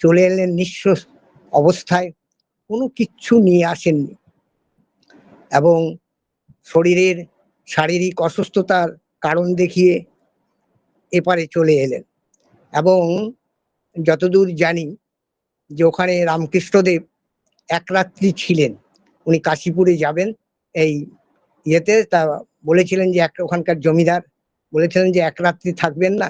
চলে এলেন নিঃস্ব অবস্থায়। কোনো কিচ্ছু নিয়ে আসেননি। এবং শরীরের শারীরিক অসুস্থতার কারণ দেখিয়ে এপারে চলে এলেন। এবং যতদূর জানি যে ওখানে রামকৃষ্ণদেব এক রাত্রি ছিলেন। উনি কাশীপুরে যাবেন। এই ইয়েতে তা বলেছিলেন যে এক ওখানকার জমিদার বলেছিলেন যে এক রাত্রি থাকবেন না।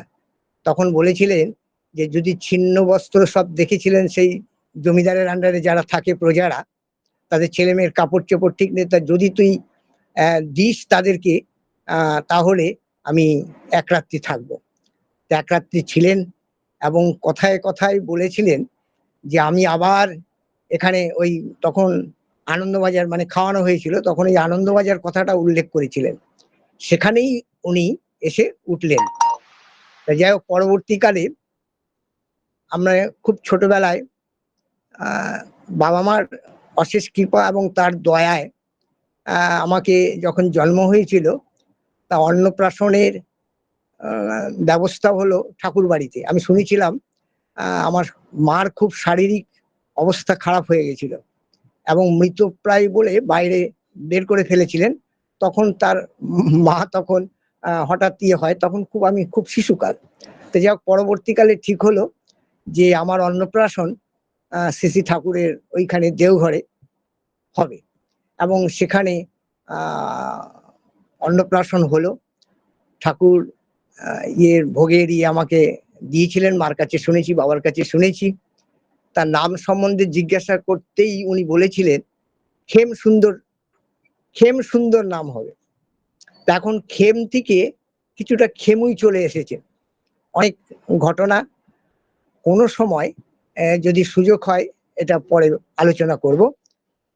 তখন বলেছিলেন যে যদি ছিন্ন বস্ত্র সব দেখেছিলেন সেই জমিদারের আন্ডারে যারা থাকে প্রজারা, তাদের ছেলে মেয়ের কাপড় চোপড় ঠিক নেই, তা যদি তুই দিস তাদেরকে তাহলে আমি এক রাত্রি থাকব। এক রাত্রি ছিলেন এবং কথায় কথায় বলেছিলেন যে আমি আবার এখানে ওই তখন আনন্দবাজার মানে খাওয়ানো হয়েছিল, তখন এই আনন্দবাজার কথাটা উল্লেখ করেছিলেন। সেখানেই উনি এসে উঠলেন। যাই হোক, পরবর্তীকালে আমরা খুব ছোটবেলায় বাবা মার অশেষ কৃপা এবং তার দয়ায় আমাকে যখন জন্ম হয়েছিল, তা অন্নপ্রাশনের ব্যবস্থা হলো ঠাকুর বাড়িতে আমি শুনেছিলাম আমার মার খুব শারীরিক অবস্থা খারাপ হয়ে গেছিল এবং মৃতপ্রায় বলে বাইরে বের করে ফেলেছিলেন। তখন তার মা তখন হঠাৎ ইয়ে হয়, তখন খুব আমি খুব শিশুকাল। তো যাই হোক, পরবর্তীকালে ঠিক হলো যে আমার অন্নপ্রাশন শ্রী ঠাকুরের ওইখানে দেওঘরে হবে। এবং সেখানে অন্নপ্রাশন হলো। ঠাকুর ইয়ের ভোগের ইয়ে আমাকে দিয়েছিলেন, মার কাছে শুনেছি, বাবার কাছে শুনেছি। তার নাম সম্বন্ধে জিজ্ঞাসা করতেই উনি বলেছিলেন, খেম সুন্দর খেম সুন্দর নাম হবে। এখন খেম থেকে কিছুটা খেমুই চলে এসেছে। অনেক ঘটনা কোনো সময় যদি সুযোগ হয়, এটা পরে আলোচনা করব।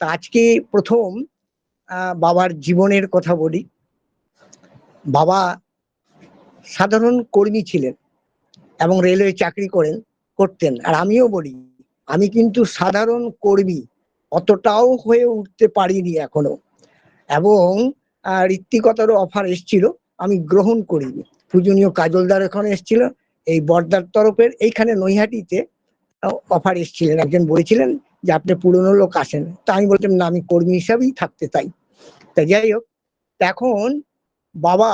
তা আজকে প্রথম বাবার জীবনের কথা বলি। বাবা সাধারণ কর্মী ছিলেন এবং রেলওয়ে চাকরি করেন, করতেন। আর আমিও বলি, আমি কিন্তু সাধারণ কর্মী, অতটাও হয়ে উঠতে পারিনি এখনও। এবং ঋত্বিকতারও অফার এসছিল, আমি গ্রহণ করিনি। পূজনীয় কাজলদার এখানে এসছিল এই বর্দার তরফের এইখানে নৈহাটিতে অফার এসছিলেন, একজন বলেছিলেন যে আপনি পুরনো লোক আসেন। তা আমি বলতাম না, আমি কর্মী হিসাবেই থাকতে চাই। তা যাই হোক, এখন বাবা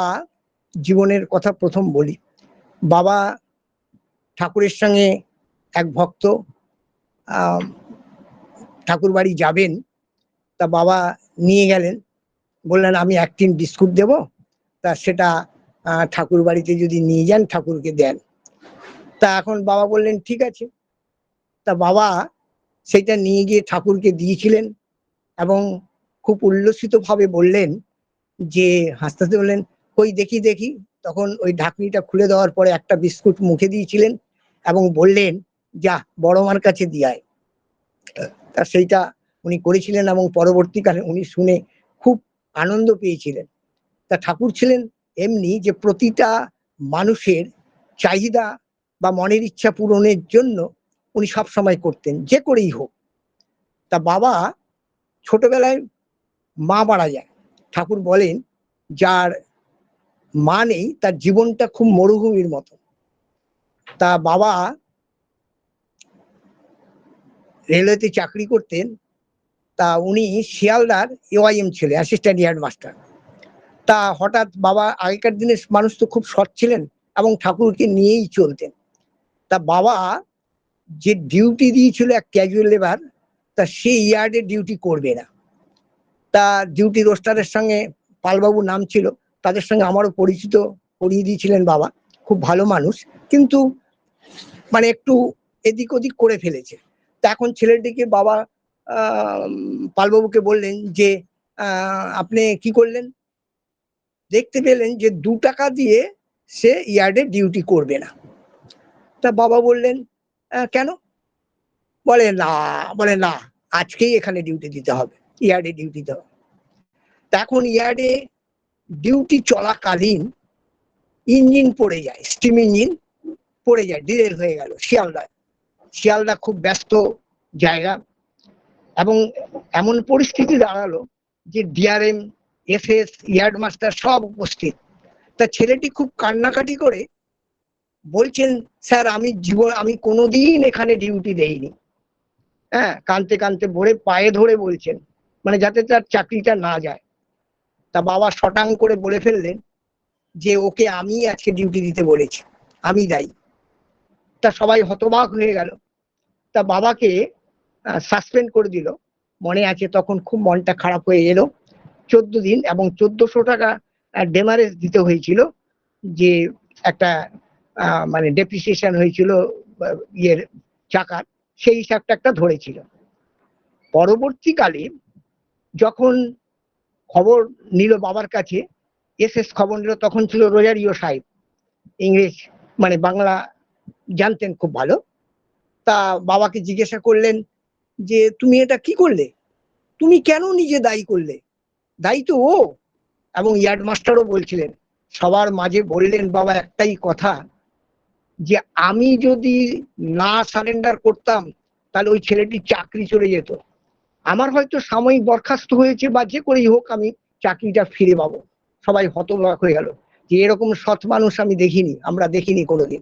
জীবনের কথা প্রথম বলি। বাবা ঠাকুরের সঙ্গে এক ভক্ত ঠাকুর বাড়ি যাবেন, তা বাবা নিয়ে গেলেন। বললেন, আমি এক টিন বিস্কুট দেব। তা সেটা ঠাকুর বাড়িতে যদি নিয়ে যান, ঠাকুরকে দেন। তা এখন বাবা বললেন, ঠিক আছে। তা বাবা সেটা নিয়ে গিয়ে ঠাকুরকে দিয়েছিলেন এবং খুব উল্লসিত ভাবে বললেন যে হাসতে হাসতে বললেন, কই দেখি দেখি। তখন ওই ঢাকনিটা খুলে দেওয়ার পরে একটা বিস্কুট মুখে দিয়েছিলেন এবং বললেন, যা, বড় মার কাছে দিয়ায় তা সেইটা উনি করেছিলেন এবং পরবর্তীকালে উনি শুনে খুব আনন্দ পেয়েছিলেন। তা ঠাকুর ছিলেন এমনি যে প্রতিটা মানুষের চাহিদা বা মনের ইচ্ছা পূরণের জন্য উনি সব সময় করতেন, যে করেই হোক। তা বাবা ছোটবেলায় মা মারা যায়। ঠাকুর বলেন, যার মা নেই, তার জীবনটা খুব মরুভূমির মতো। তা বাবা রেলওয়েতে চাকরি করতেন। তা উনি শিয়ালদার এওয়াইএম ছেলে অ্যাসিস্ট্যান্ট ইয়ার্ড মাস্টার তা হঠাৎ বাবা আগেকার দিনের মানুষ তো খুব সৎ ছিলেন এবং ঠাকুরকে নিয়েই চলতেন। তা বাবা যে ডিউটি দিয়েছিল এক ক্যাজুয়াল লেবার তা সেই ইয়ার্ডে ডিউটি করবে না। তা ডিউটি রোস্টারের সঙ্গে পালবাবু নাম ছিল, তাদের সঙ্গে আমারও পরিচিত করিয়ে দিয়েছিলেন বাবা, খুব ভালো মানুষ। কিন্তু মানে একটু এদিক ওদিক করে ফেলেছে। তা এখন ছেলেটিকে বাবা পালবাবুকে বললেন যে আপনি কি করলেন? দেখতে পেলেন যে দু টাকা দিয়ে সে ইয়ার্ডে ডিউটি করবে না। তা বাবা বললেন "আহ, কেন? বলে না বলে না আজকেই এখানে ডিউটি দিতে হবে ইয়ার্ডে ডিউটি দিতে হবে তা এখন ইয়ার্ডে ডিউটি চলাকালীন ইঞ্জিন পড়ে যায় স্টিম ইঞ্জিন পড়ে যায় ডিজেল হয়ে গেল শিয়ালদা। শিয়ালদা খুব ব্যস্ত জায়গা এবং এমন পরিস্থিতি দাঁড়াল যে ডিআরএম এফএস ইয়ার্ড মাস্টার সব উপস্থিত। তা ছেলেটি খুব কান্নাকাটি করে বলছেন, স্যার, আমি জীবন, আমি কোনোদিন এখানে ডিউটি দেইনি। হ্যাঁ কানতে কানতে ভরে পায়ে ধরে বলছেন মানে যাতে তার চাকরিটা না যায়। তা বাবা শটাং করে বলে ফেললেন যে, ওকে আমি আজকে ডিউটি দিতে বলেছি, আমি দায়ী। তা সবাই হতবাক হয়ে গেল। তা বাবাকে সাসপেন্ড করে দিল। মনে আছে তখন খুব মনটা খারাপ হয়ে এলো। চোদ্দ দিন এবং চোদ্দশো টাকা ডেমারেজ দিতে হয়েছিল যে, একটা মানে ডেপ্রিসিয়েশন হয়েছিল ইয়ের চাকার সেই হিসাবটা একটা ধরেছিল। পরবর্তীকালে যখন খবর নিল বাবার কাছে এস এস খবর নিল, তখন ছিল রোজারিও সাহেব। ইংরেজ মানে বাংলা জানতেন খুব ভালো। তা বাবাকে জিজ্ঞাসা করলেন যে, তুমি এটা কি করলে? তুমি কেন নিজে দায়ী করলে? দায়ী তো ও। এবং ইয়ার্ড মাস্টারও বলছিলেন, সবার মাঝে বললেন বাবা একটাই কথা যে আমি যদি না সারেন্ডার করতাম, তাহলে ওই ছেলেটির চাকরি চলে যেত। আমার হয়তো সাময়িক বরখাস্ত হয়েছে বা যে করেই হোক আমি চাকরিটা ফিরে পাবো। সবাই হতবাক হয়ে গেল যে এরকম সৎ মানুষ আমি দেখিনি, আমরা দেখিনি কোনোদিন।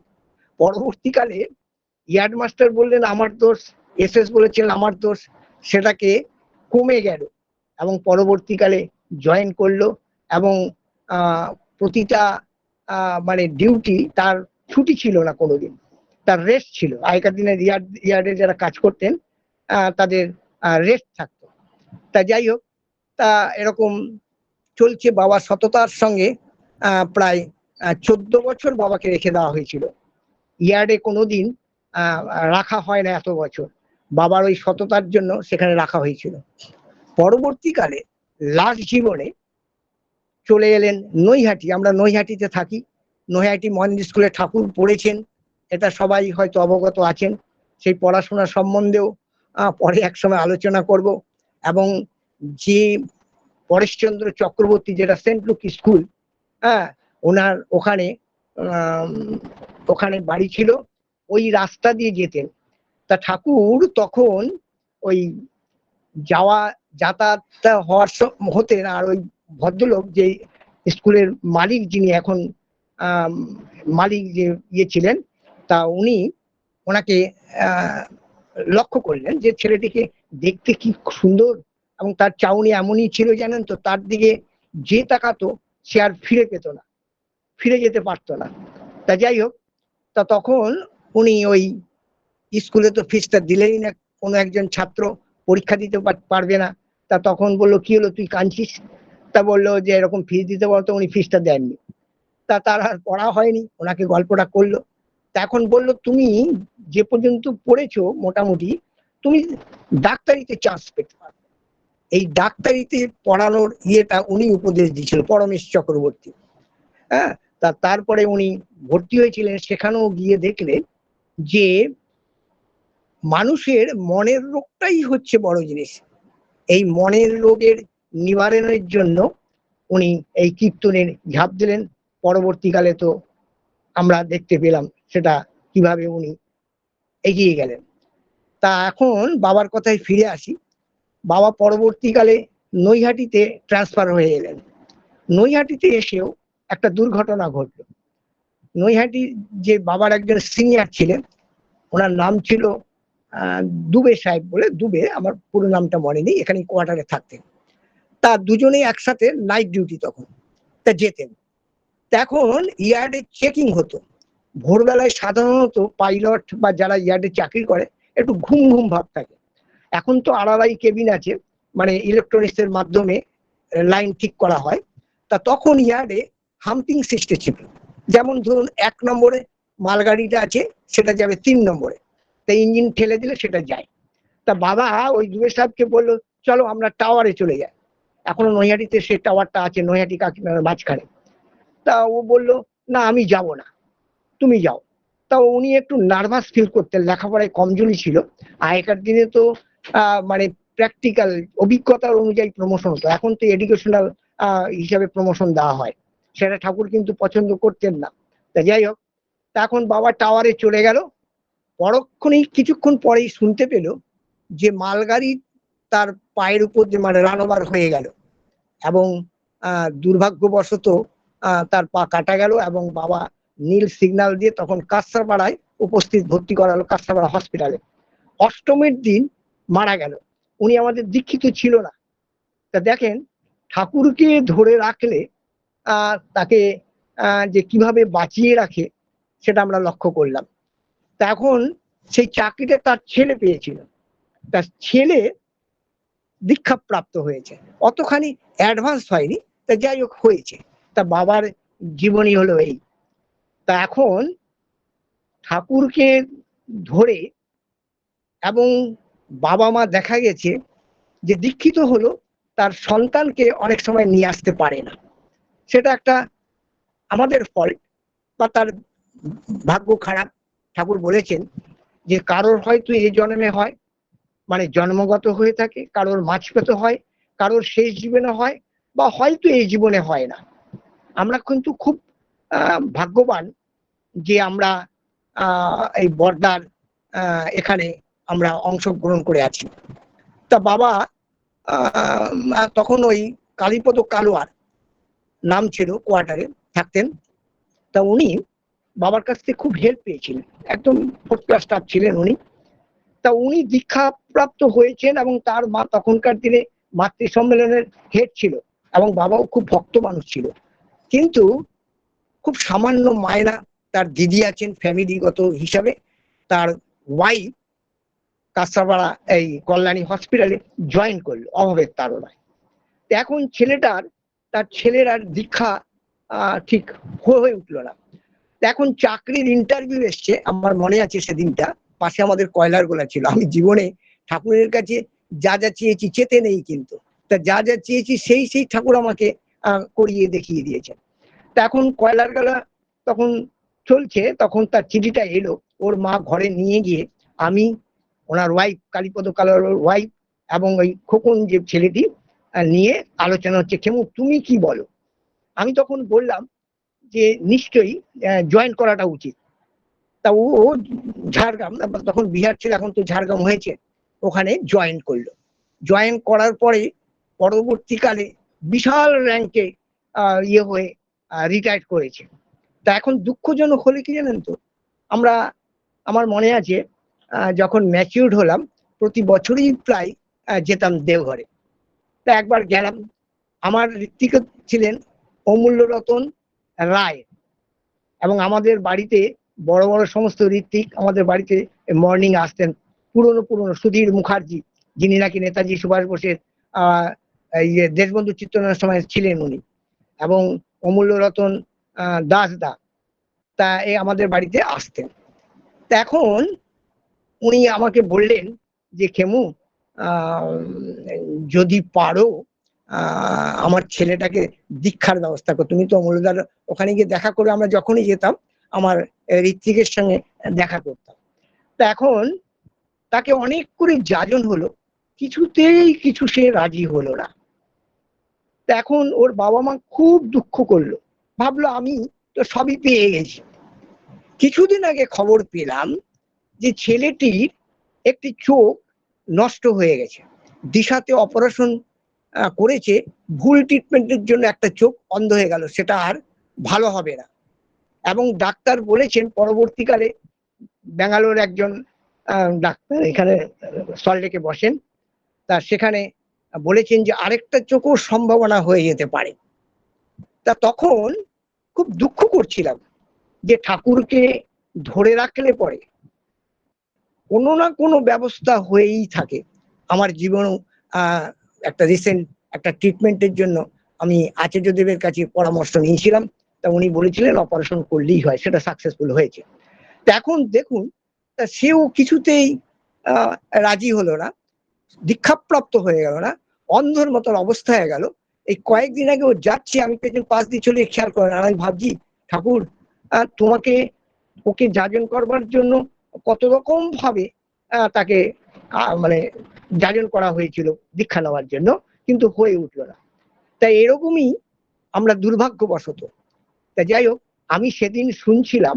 পরবর্তীকালে ইয়ার্ড মাস্টার বললেন, আমার দোষ। এস এস বলেছিলেন, আমার দোষ। সেটাকে কমে গেল এবং পরবর্তীকালে জয়েন করল এবং প্রতিটা মানে ডিউটি তার ছুটি ছিল না কোনোদিন। তার রেস্ট ছিল। আগেকার দিনে ইয়ার্ড ইয়ার্ডে যারা কাজ করতেন তাদের রেস্ট থাকতো। তা যাই হোক, তা এরকম চলছে বাবা সততার সঙ্গে প্রায় চোদ্দ বছর বাবাকে রেখে দেওয়া হয়েছিল। ইয়ার্ডে কোনোদিন রাখা হয় না এত বছর। বাবার ওই সততার জন্য সেখানে রাখা হয়েছিল। পরবর্তীকালে লাস্ট জীবনে চলে এলেন নৈহাটি। আমরা নৈহাটিতে থাকি। নৈহাটি মহেন্দ্র স্কুলে ঠাকুর পড়েছেন, এটা সবাই হয়তো অবগত আছেন। সেই পড়াশোনা সম্বন্ধেও পরে একসময় আলোচনা করব এবং যে পরেশচন্দ্র চক্রবর্তী যেটা সেন্ট লুক স্কুল হ্যাঁ ওনার ওখানে ওখানে বাড়ি ছিল, ওই রাস্তা দিয়ে যেতেন। তা ঠাকুর তখন ওই যাওয়া যাতায়াতটা হওয়ার হতেন আর ওই ভদ্রলোক যে স্কুলের মালিক যিনি এখন মালিক যে ইয়ে ছিলেন, তা উনি ওনাকে লক্ষ্য করলেন যে ছেলেটিকে দেখতে কি সুন্দর এবং তার চাউনি এমনই ছিল জানেন তো, তার দিকে যে তাকাতো সে আর ফিরে পেত না, ফিরে যেতে পারতো না। তা যাই হোক, তা তখন উনি ওই স্কুলে তো ফিসটা দিলেই না, কোনো একজন ছাত্র পরীক্ষা দিতে পার- পারবে না। তা তখন বলল, কি হলো, তুই কাঁদছিস? তা বলল যে, এরকম ফিস দিতে বলতো, উনি ফিসটা দেননি। তা তার আর পড়া হয়নি, ওনাকে গল্পটা করল। তা এখন বলল, তুমি যে পর্যন্ত পড়েছো মোটামুটি, তুমি ডাক্তারিতে চান্স পেতে পারো এই ডাক্তারিতে পড়ানোর ইয়েটা উনি উপদেশ দিয়েছিল, পরমেশ চক্রবর্তী। হ্যাঁ তা তারপরে উনি ভর্তি হয়েছিলেন, সেখানেও গিয়ে দেখলেন যে মানুষের মনের রোগটাই হচ্ছে বড় জিনিস। এই মনের রোগের নিবারণের জন্য উনি এই কীর্তনের ঝাঁপ দিলেন পরবর্তীকালে তো আমরা দেখতে পেলাম সেটা কীভাবে উনি এগিয়ে গেলেন। তা এখন বাবার কথায় ফিরে আসি। বাবা পরবর্তীকালে নৈহাটিতে ট্রান্সফার হয়ে এলেন। নৈহাটিতে এসেও একটা দুর্ঘটনা ঘটলো। নৈহাটি যে বাবার একজন সিনিয়র ছিলেন, ওনার নাম ছিল দুবে সাহেব বলে, দুবে, আমার পুরো নামটা মনে নেই এখানে কোয়ার্টারে থাকতেন। তা দুজনেই একসাথে নাইট ডিউটি তখন তা যেতেন। তা এখন ইয়ার্ডে চেকিং হতো। ভোরবেলায় সাধারণত পাইলট বা যারা ইয়ার্ডে চাকরি করে, একটু ঘুম ঘুম ভাব থাকে। এখন তো আড়ালাই কেবিন আছে মানে ইলেকট্রনিক্স এর মাধ্যমে লাইন ঠিক করা হয়। তা তখন ইয়ার্ডে হাম্পিং সিস্টেম ছিল। যেমন ধরুন, এক নম্বরে মালগাড়িটা আছে, সেটা যাবে তিন নম্বরে। তা ইঞ্জিন ঠেলে দিলে সেটা যায়। তা বাবা ওই দুবে সাহেবকে বলল, চলো আমরা টাওয়ারে চলে যাই। এখনও নৈহাটিতে সে টাওয়ারটা আছে, নৈহাটি কাকিনার মাঝখানে। তা ও বলল, না, আমি যাব না। তুমি যাও। তা উনি একটু নার্ভাস ফিল করতেন, লেখাপড়ায় কমজোরি ছিল। আগেকার দিনে তো মানে প্র্যাকটিক্যাল অভিজ্ঞতার অনুযায়ী প্রমোশন হতো। এখন তো এডুকেশনাল হিসাবে প্রমোশন দেওয়া হয়। সেটা ঠাকুর কিন্তু পছন্দ করতেন না। তা যাই হোক, তা এখন বাবা টাওয়ারে চলে গেল। পরক্ষণেই কিছুক্ষণ পরেই শুনতে পেল যে মালগাড়ি তার পায়ের উপর মানে রানোবার হয়ে গেল। এবং দুর্ভাগ্যবশত তার পা কাটা গেল এবং বাবা নীল সিগন্যাল দিয়ে তখন কাঁচরাপাড়ায় উপস্থিত ভর্তি করালো, কাঁচরাপাড়া হসপিটালে অষ্টমীর দিন মারা গেল। উনি আমাদের দীক্ষিত ছিল না। তা দেখেন, ঠাকুরকে ধরে রাখলে তাকে যে কীভাবে বাঁচিয়ে রাখে, সেটা আমরা লক্ষ্য করলাম। তা এখন সেই চাকরিটা তার ছেলে পেয়েছিল। তার ছেলে দীক্ষা প্রাপ্ত হয়েছে। অতখানি অ্যাডভান্স হয়নি, তা যাই হোক হয়েছে। তা বাবার জীবনী হলো এই। তা এখন ঠাকুরকে ধরে এবং বাবা মা দেখা গেছে যে দীক্ষিত হলো, তার সন্তানকে অনেক সময় নিয়ে আসতে পারে না। সেটা একটা আমাদের ফল্ট বা তার ভাগ্য খারাপ। ঠাকুর বলেছেন যে কারোর হয়তো এই জন্মে হয় মানে জন্মগত হয়ে থাকে, কারোর মাঝপেত হয়, কারোর শেষ জীবনে হয়, বা হয়তো এই জীবনে হয় না। আমরা কিন্তু খুব ভাগ্যবান যে আমরা এই বর্দার এখানে আমরা অংশগ্রহণ করে আছি। তা বাবা তখন ওই কালীপদ কালোয়ার নাম ছিল কোয়ার্টারে থাকতেন। তা উনি বাবার কাছ থেকে খুব হেল্প পেয়েছিলেন। একদম ফোর্থ ক্লাস স্টাফ ছিলেন উনি। তা উনি দীক্ষা প্রাপ্ত হয়েছেন এবং তার মা তখনকার দিনে মাতৃ সম্মেলনের হেড ছিল এবং বাবাও খুব ভক্ত মানুষ ছিল। কিন্তু খুব সামান্য মায়না তার দিদি আছেন ফ্যামিলিগত হিসাবে, তার ওয়াইফ কাঁচরাপাড়া এই কল্যাণী হসপিটালে জয়েন করল, অভাবের তারণায়। এখন ছেলেটার, তার ছেলের আর দীক্ষা ঠিক হয়ে উঠল না। এখন চাকরির ইন্টারভিউ এসছে, আমার মনে আছে সেদিনটা, পাশে আমাদের কয়লার গোলা ছিল। আমি জীবনে ঠাকুরের কাছে যা যা চেয়েছি, চেতে নেই কিন্তু। তা যা যা চেয়েছি, সেই সেই ঠাকুর আমাকে করিয়ে দেখিয়ে দিয়েছেন। তা এখন কয়লার গোলা তখন চলছে, তখন তার চিঠিটা এলো, ওর মা ঘরে নিয়ে গিয়ে আমি, ওনার ওয়াইফ কালীপদ কালার ওয়াইফ এবং ওই খোকন যে ছেলেটি নিয়ে আলোচনা হচ্ছে, খেমু, তুমি কি বলো? আমি তখন বললাম যে, নিশ্চয়ই জয়েন করাটা উচিত। তা ও ও ঝাড়গ্রাম, তখন বিহার ছিল, এখন তো ঝাড়গ্রাম হয়েছে, ওখানে জয়েন করল। জয়েন করার পরে পরবর্তীকালে বিশাল র্যাঙ্কে ইয়ে হয়ে রিটায়ার করেছে। তা এখন দুঃখজনক হলে কি জানেন তো? আমরা, আমার মনে আছে যখন ম্যাচিউর্ড হলাম, প্রতি বছরই প্রায় যেতাম দেওঘরে। তা একবার গেলাম, আমার ঋত্বিক ছিলেন অমূল্য রতন রায় এবং আমাদের বাড়িতে বড় বড় সমস্ত ঋত্বিক আমাদের বাড়িতে মর্নিং আসতেন। পুরনো পুরনো সুধীর মুখার্জি, যিনি নাকি নেতাজি সুভাষ বোসের ইয়ে দেশবন্ধু চিত্রনার সময় ছিলেন উনি। এবং অমূল্য রতন দাস দা, তা এ আমাদের বাড়িতে আসতেন। এখন উনি আমাকে বললেন যে, খেমু যদি পারো আমার ছেলেটাকে দীক্ষার ব্যবস্থা কর। তুমি তো অমূল্যদার ওখানে গিয়ে দেখা করে আমরা যখনই যেতাম, আমার ঋত্বিকের সঙ্গে দেখা করতাম। তা এখন তাকে অনেক করে যাজন হলো, কিছুতেই কিছু সে রাজি হলো না। এখন ওর বাবা মা খুব দুঃখ করল। ভাবলো, আমি তো সবই পেয়ে গেছি। কিছুদিন আগে খবর পেলাম যে ছেলেটির একটি চোখ নষ্ট হয়ে গেছে। দিশাতে অপারেশন করেছে, ভুল ট্রিটমেন্টের জন্য একটা চোখ অন্ধ হয়ে গেল। সেটা আর ভালো হবে না। এবং ডাক্তার বলেছেন, পরবর্তীকালে ব্যাঙ্গালোর একজন ডাক্তার এখানে সল্টলেকে বসেন। তা সেখানে বলেছেন যে আরেকটা চোখও সম্ভাবনা হয়ে যেতে পারে। তা তখন খুব দুঃখ করছিলাম যে ঠাকুরকে ধরে রাখলে পরে কোনো না কোনো ব্যবস্থা হয়েই থাকে। আমার জীবনেও আহ, একটা রিসেন্ট একটা ট্রিটমেন্টের জন্য আমি আচার্যদেবের কাছে পরামর্শ নিয়েছিলাম। তা উনি বলেছিলেন অপারেশন করলেই হয় সেটা সাকসেসফুল হয়েছে। তা এখন দেখুন তা সেও কিছুতেই রাজি হলো না দীক্ষাপ্রাপ্ত হয়ে গেল না। অন্ধর মতন অবস্থা হয়ে গেল। এই কয়েকদিন আগে ও যাচ্ছে আমি পেছন পাশ দিয়ে চলে খেয়াল করেন। আর আমি ভাবছি ঠাকুর তোমাকে ওকে যাজন করবার জন্য কত রকম ভাবে তাকে মানে যাজন করা হয়েছিল দীক্ষা নেওয়ার জন্য কিন্তু হয়ে উঠল না। তাই এরকমই আমরা দুর্ভাগ্যবশত। তা যাই হোক আমি সেদিন শুনছিলাম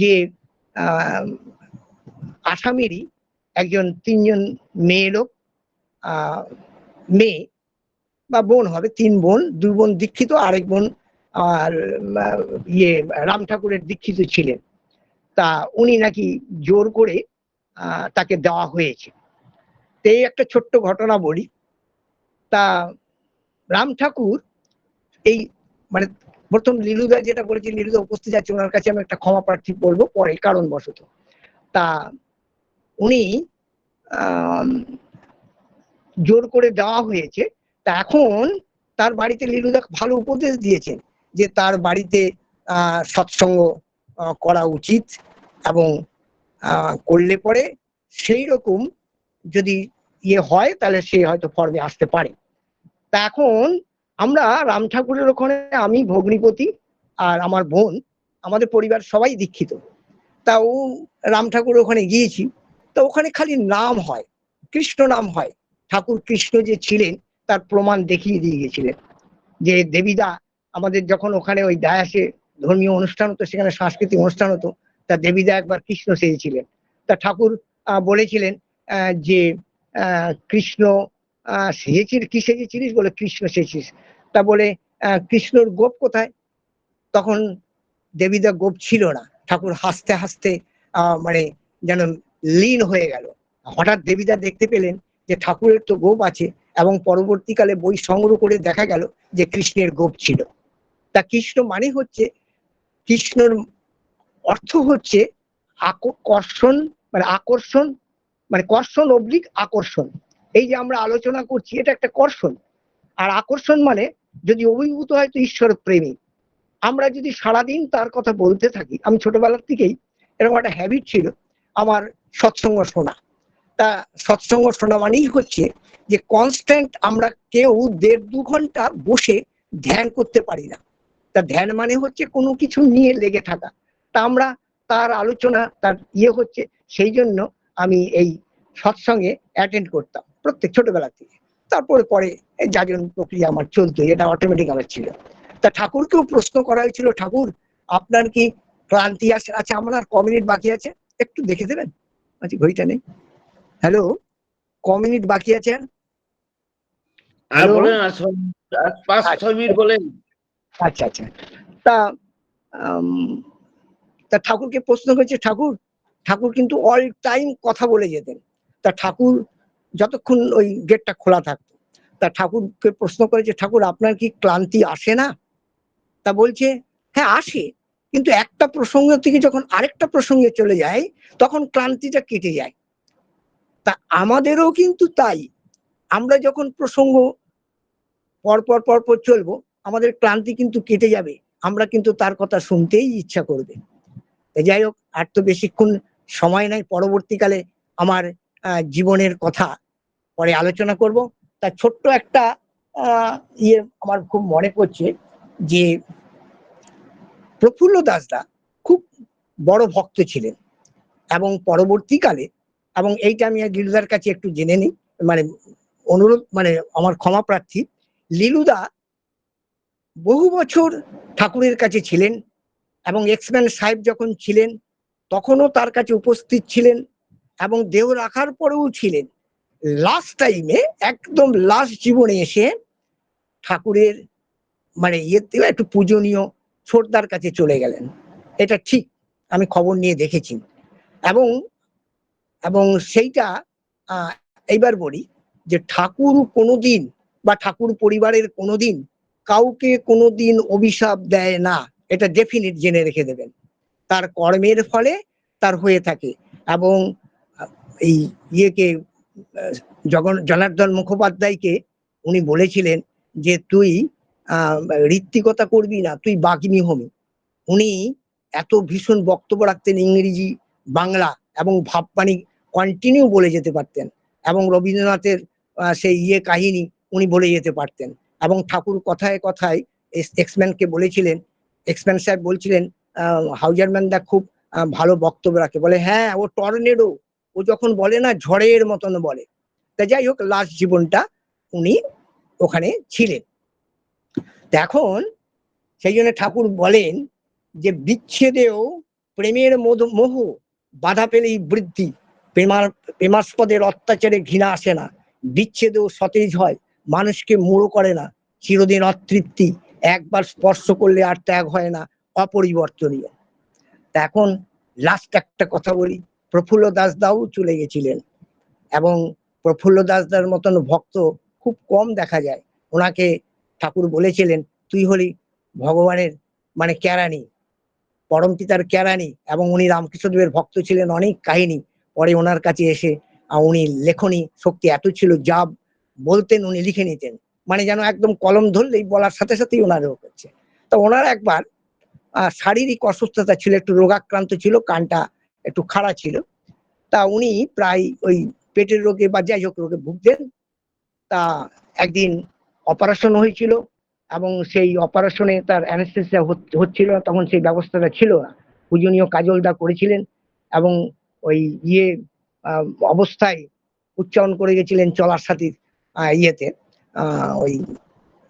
যে আহ, আসামেরই একজন তিনজন মেয়ে লোক আহ, মেয়ে বা বোন হবে, তিন বোন, দুই বোন দীক্ষিত, আরেক বোন আর ইয়ে রাম ঠাকুরের দীক্ষিত ছিলেন। তা উনি নাকি জোর করে তাকে দেওয়া হয়েছে। তো এই একটা ছোট্ট ঘটনা বলি। তা রাম ঠাকুর এই মানে প্রথম লিলুদা যেটা বলেছে লিলুদা উপস্থিত আছে, ওনার কাছে আমি একটা ক্ষমা প্রার্থী বলব, পরে কারণবশত। তা উনি জোর করে দেওয়া হয়েছে, তা এখন তার বাড়িতে লিলুদা ভালো উপদেশ দিয়েছেন যে তার বাড়িতে সৎসঙ্গ করা উচিত এবং করলে পরে সেই রকম যদি ইয়ে হয় তাহলে সে হয়তো ফর্মে আসতে পারে। তা এখন আমরা রাম ঠাকুরের ওখানে আমি ভগ্নিপতি আর আমার বোন, আমাদের পরিবার সবাই দীক্ষিত। তা ও রাম ঠাকুর ওখানে গিয়েছি, তা ওখানে খালি নাম হয়, কৃষ্ণ নাম হয়। ঠাকুর কৃষ্ণ যে ছিলেন তার প্রমাণ দেখিয়ে দিয়ে গেছিলেন। যে দেবীদা আমাদের যখন ওখানে ওই ডায়াসে ধর্মীয় অনুষ্ঠান হতো সেখানে সাংস্কৃতিক অনুষ্ঠান হতো তা দেবীদা একবার কৃষ্ণ সেজেছিলেন তা ঠাকুর বলেছিলেন যে কৃষ্ণ আহ, সেজেছিস কি সেজেছিলিস বলে কৃষ্ণ সেজেছিস। তা বলে কৃষ্ণর গোপ কোথায়? তখন দেবীদা গোপ ছিল না। ঠাকুর হাসতে হাসতে মানে যেন লীন হয়ে গেল। হঠাৎ দেবীদা দেখতে পেলেন যে ঠাকুরের তো গোপ আছে এবং পরবর্তীকালে বই সংগ্রহ করে দেখা গেল যে কৃষ্ণের গোপ ছিল। তা কৃষ্ণ মানে হচ্ছে, কৃষ্ণর অর্থ হচ্ছে আকর্ষণ মানে আকর্ষণ মানে কর্ষণ অবলিক আকর্ষণ। এই যে আমরা আলোচনা করছি, এটা একটা কর্ষণ। আর আকর্ষণ মানে যদি অভিভূত হয় তো ঈশ্বর প্রেমী আমরা যদি সারাদিন তার কথা বলতে থাকি, আমি ছোটবেলার থেকেই এরকম একটা হ্যাবিট ছিল, আমার সৎসঙ্গ শোনা। তা সৎসঙ্গ শোনা মানেই হচ্ছে যে কনস্ট্যান্ট আমরা কেউ দেড় দু ঘণ্টা বসে ধ্যান করতে পারি না। তা ধ্যান মানে হচ্ছে কোনো কিছু নিয়ে লেগে থাকা। তা আমরা তার আলোচনা, তার ইয়ে হচ্ছে, সেই জন্য আমি এই সৎসঙ্গে অ্যাটেন্ড করতাম প্রত্যেক ছোটবেলা থেকে। তারপরে পরে যাজন প্রক্রিয়া আমার চলতো, এটা অটোমেটিক আমার ছিল। তা ঠাকুরকেও প্রশ্ন করা হয়েছিল, ঠাকুর, আপনার কি ক্লান্তি আছে? আচ্ছা আমার আর ক মিনিট বাকি আছে, একটু দেখে দেবেন? আচ্ছা ঘড়িটা নেই। হ্যালো ক মিনিট বাকি আছে আর? বলেন পাঁচ ছয় মিনিট বলেন। আচ্ছা আচ্ছা। তা তা ঠাকুরকে প্রশ্ন করেছে ঠাকুর ঠাকুর কিন্তু অল টাইম কথা বলে যেতেন। তা ঠাকুর যতক্ষণ ওই গেটটা খোলা থাকতো তা ঠাকুরকে প্রশ্ন করেছে ঠাকুর আপনার কি ক্লান্তি আসে না? তা বলছে হ্যাঁ আসে। কিন্তু একটা প্রসঙ্গ থেকে যখন আরেকটা প্রসঙ্গে চলে যায় তখন ক্লান্তিটা কেটে যায়। তা আমাদেরও কিন্তু তাই। আমরা যখন প্রসঙ্গ পর পর পর পর চলবো, আমাদের ক্লান্তি কিন্তু কেটে যাবে। আমরা কিন্তু তার কথা শুনতেই ইচ্ছা করবে। যাই হোক, আর তো বেশিক্ষণ সময় নাই। পরবর্তীকালে আমার জীবনের কথা পরে আলোচনা করব। তা ছোট্ট একটা ইয়ে আমার খুব মনে পড়ছে যে, প্রফুল্ল দাসদা খুব বড় ভক্ত ছিলেন এবং পরবর্তীকালে এবং এইটা আমি লিলুদার কাছে একটু জেনে নিই। মানে অনুরোধ মানে আমার ক্ষমা প্রার্থী, লিলুদা বহু বছর ঠাকুরের কাছে ছিলেন এবং এক্সম্যান সাহেব যখন ছিলেন, তখনও তার কাছে উপস্থিত ছিলেন এবং দেহ রাখার পরেও ছিলেন। লাস্ট টাইমে একদম লাস্ট জীবনে এসে ঠাকুরের মানে ইয়েতে একটু পূজনীয় ছোটদার কাছে চলে গেলেন। এটা ঠিক, আমি খবর নিয়ে দেখেছি। এবং এবং সেইটা এইবার বলি যে ঠাকুর কোনোদিন বা ঠাকুর পরিবারের কোনোদিন কাউকে কোনোদিন অভিশাপ দেয় না। এটা ডেফিনিট জেনে রেখে দেবেন। তার কর্মের ফলে তার হয়ে থাকে এবং এই ইয়েকে জগন, জনার্দন মুখোপাধ্যায়কে উনি বলেছিলেন যে তুই ঋত্বিকতা করবি না, তুই বাগ্মী হবি। উনি এত ভীষণ বক্তব্য রাখতেন ইংরেজি, বাংলা এবং ভাববাণী কন্টিনিউ বলে যেতে পারতেন এবং রবীন্দ্রনাথের সেই ইয়ে কাহিনী উনি বলে যেতে পারতেন। এবং ঠাকুর কথায় কথায় এক্সম্যানকে বলেছিলেন এক্সম্যান সাহেব বলছিলেন হাউজারম্যান দা খুব ভালো বক্তব্য রাখে। বলে হ্যাঁ ও টর্নেডো, ও যখন বলে না, ঝড়ের মতন বলে। তা যাই হোক লাস্ট জীবনটা উনি ওখানে ছিলেন। এখন সেই জন্য ঠাকুর বলেন যে, বিচ্ছেদেও প্রেমের মোহ, বাধা পেলেই বৃদ্ধি। প্রেমার প্রেমাস্পদের অত্যাচারে ঘৃণা আসে না, বিচ্ছেদেও সতেজ হয়, মানুষকে মুড়ো করে না, চিরদিন অতৃপ্তি, একবার স্পর্শ করলে আর ত্যাগ হয় না, অপরিবর্তনীয়। তা এখন লাস্ট একটা কথা বলি, প্রফুল্ল দাস দাও চলে গেছিলেন এবং প্রফুল্ল দাসদার মতন ভক্ত খুব কম দেখা যায়। ওনাকে ঠাকুর বলেছিলেন, তুই হলি ভগবানের মানে কেরানি পরম পিতার কেরানি এবং উনি রামকৃষ্ণদেবের ভক্ত ছিলেন অনেক কাহিনী পরে ওনার কাছে এসে উনি লেখনী শক্তি এত ছিল, যা বলতেন উনি লিখে নিতেন। মানে যেন একদম কলম ধরলেই বলার সাথে সাথেই ওনারও হচ্ছে। তো ওনার একবার শারীরিক অসুস্থতা ছিল, একটু রোগাক্রান্ত ছিল, কানটা একটু খাড়া ছিল। তা উনি প্রায় ওই পেটের রোগে বা যাই হোক রোগে ভুগতেন। তা একদিন অপারেশন হয়েছিল এবং সেই অপারেশনে তার অ্যানেস্থেসিয়া হচ্ছিল তখন সেই ব্যবস্থাটা ছিল না। পূজনীয় কাজলদা করেছিলেন এবং ওই ইয়ে অবস্থায় উচ্চারণ করে গেছিলেন চলার সাথী আহ, ইয়েতে ওই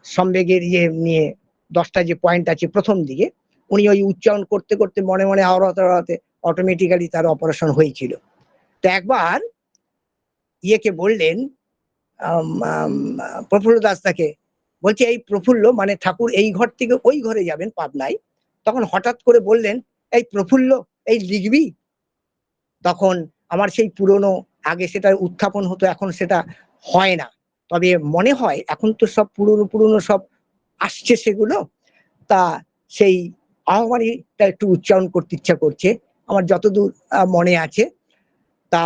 সম্বেগের ইয়ে নিয়ে দশটা যে পয়েন্ট আছে প্রথম দিকে উনি ওই উচ্চারণ করতে করতে মনে মনে আওড়াতে আওড়াতে অটোমেটিক্যালি তার অপারেশন হয়েছিল। তো একবার ইয়েকে বললেন প্রফুল্ল দাস তাকে বলছে এই প্রফুল্ল মানে ঠাকুর এই ঘর থেকে ওই ঘরে যাবেন পাবনায়। তখন হঠাৎ করে বললেন এই প্রফুল্ল এই লিখবি তখন আমার সেই পুরনো, আগে সেটা উত্থাপন হতো, এখন সেটা হয় না। তবে মনে হয় এখন তো সব পুরনো পুরনো সব আসছে সেগুলো। তা সেই আহ্বানীটা একটু উচ্চারণ করতে ইচ্ছা করছে। আমার যতদূর মনে আছে। তা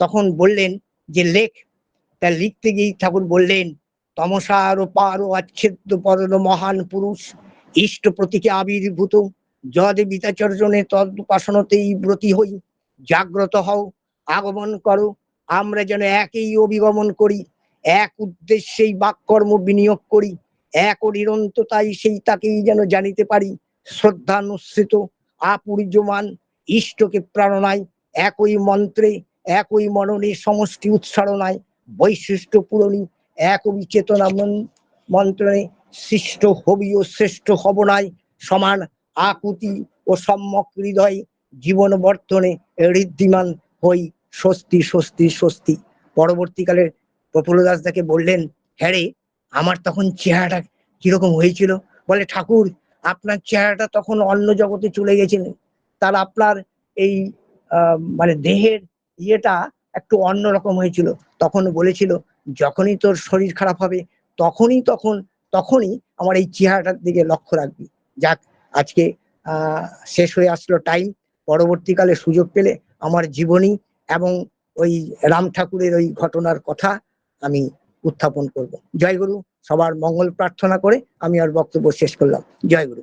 তখন বললেন যে, লেখ। তা লিখতে গিয়ে ঠাকুর বললেন, তমসার পার আচ্ছেদ্য পরন মহান পুরুষ, ইষ্ট প্রতীকে আবির্ভূত। যদ বিতাচর্জনে তদ উপাসনতেই ব্রতী হই। জাগ্রত হও, আগমন করো। আমরা যেন একই অভিগমন করি, এক উদ্দেশ্যেই বাক্কর্ম বিনিয়োগ করি, এক নিরন্ততাই সেই তাকেই যেন জানিতে পারি। শ্রদ্ধানুসৃত আপুরিজমান ইষ্টকে প্রেরণায় একই মন্ত্রে, একই মননে সমষ্টি উচ্চারণায়, বৈশিষ্ট্য পূরণী একই চেতনা মন- মন্ত্রণে সৃষ্ট হবি ও শ্রেষ্ঠ হবনায় সমান আকুতি ও সম্যক হৃদয় জীবন বর্তনে ঋদ্ধিমান হই স্বস্তি স্বস্তি স্বস্তি। পরবর্তীকালে প্রফুল্ল দাস তাকে বললেন হ্যাঁ আমার তখন চেহারাটা কীরকম হয়েছিল? বলে, ঠাকুর, আপনার চেহারাটা তখন অন্য জগতে চলে গেছিলেন। তার আপনার এই মানে দেহের ইয়েটা একটু অন্যরকম হয়েছিল। তখন বলেছিল, যখনই তোর শরীর খারাপ হবে, তখনই, তখন, তখনই আমার এই চেহারাটার দিকে লক্ষ্য রাখবি। যাক, আজকে শেষ হয়ে আসলো টাইম পরবর্তীকালে সুযোগ পেলে আমার জীবনী এবং ওই রাম ঠাকুরের ওই ঘটনার কথা আমি উত্থাপন করব। জয় গুরু, সবার মঙ্গল প্রার্থনা করে আমি আর বক্তব্য শেষ করলাম। জয় গুরু।